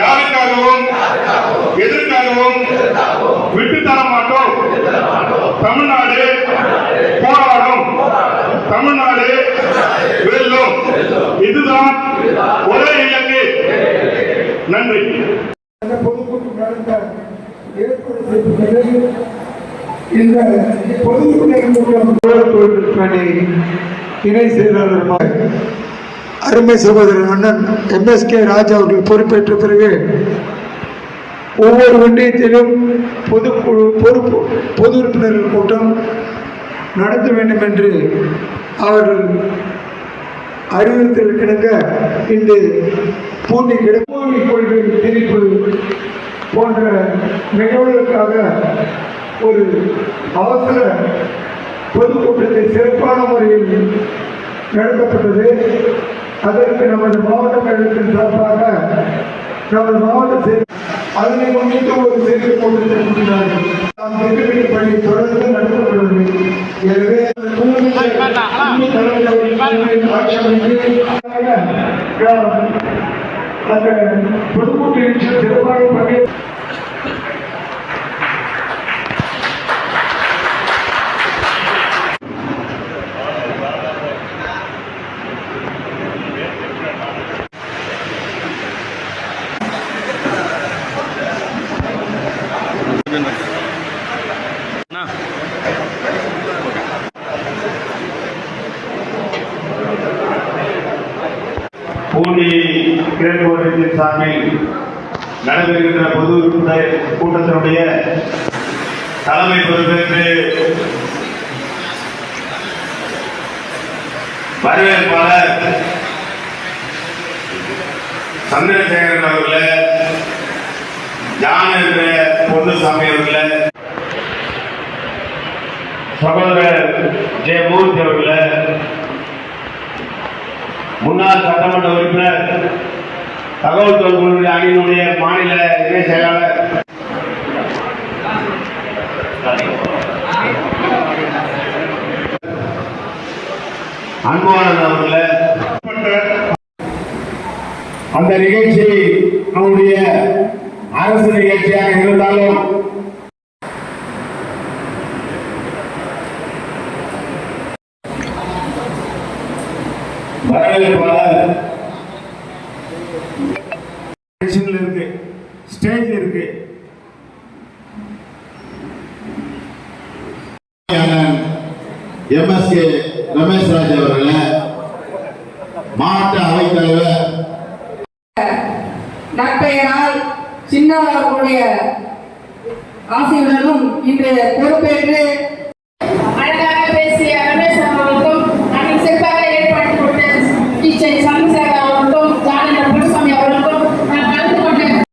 யாருக்காகவும் எதற்காகவும் விட்டு தர மாட்டோம். தமிழ்நாடு போராடும். தமிழ்நாடு வெல்லும். இதுதான் ஒரே இலக்கு. நன்றி. பொதுக்கூட்டம் நடந்த ஏற்பாடு இந்த பொதுக்கூட்டம் இணை செயலாளர் அருமை சகோதரர் அண்ணன் எம்எஸ்கே ராஜா அவர்கள் பொறுப்பேற்ற பிறகு ஒவ்வொரு ஒன்றியத்திலும் பொதுக்குழு பொறுப்பு பொது உறுப்பினர்கள் கூட்டம் நடத்த வேண்டும் என்று அவர்கள் அறிவுறுத்தல் கிடங்க இன்று பூண்டி கிடப்பூமி கொள்கை திணிப்பு போன்ற நிகழ்வுகளுக்காக ஒரு அவசர பொதுக்கூட்டத்தை சிறப்பான முறையில் நடத்தப்பட்டது. அதற்கு நமது மாவட்ட கழகத்தின் சார்பாக நமது மாவட்ட அதனை முன்னிட்டு ஒரு செய்தி கூட்டத்தை கூட்டினார்கள் நாம் திட்டமிட்ட பணி தொடர்ந்து நடத்தப்படுவது எனவே அந்த தலைவர் ஆட்சி அமைத்து அந்த பூண்டி கிழக்கு ஒன்றியத்தின் சார்பில் நடைபெறுகின்ற பொது கூட்டத்தினுடைய தலைமை பொறுப்பேற்று வரவேற்பாளர் சந்திரசேகரன் அவர்கள ஜான் என்ற பொன்னுசாமி அவர்கள சகோதரர் ஜெயமூர்த்தி அவர்கள முன்னாள் சட்டமன்ற உறுப்பினர் தகவல் தொடர்புடைய அணியினுடைய மாநில இணை செயலாளர். அன்புவானந்த் அவர்கள அந்த நிகழ்ச்சி நம்முடைய அரசு நிகழ்ச்சியாக இருந்தாலும் வரவேற்பாளர் இருக்கு ஸ்டேஜ் இருக்கு. எம்எஸ்கே ரமேஷ் ராஜ் அவர்கள் மாவட்ட அவைத்தலைவர் அவர்களுடைய ஆசையுடனும் இன்று பொறுப்பேற்று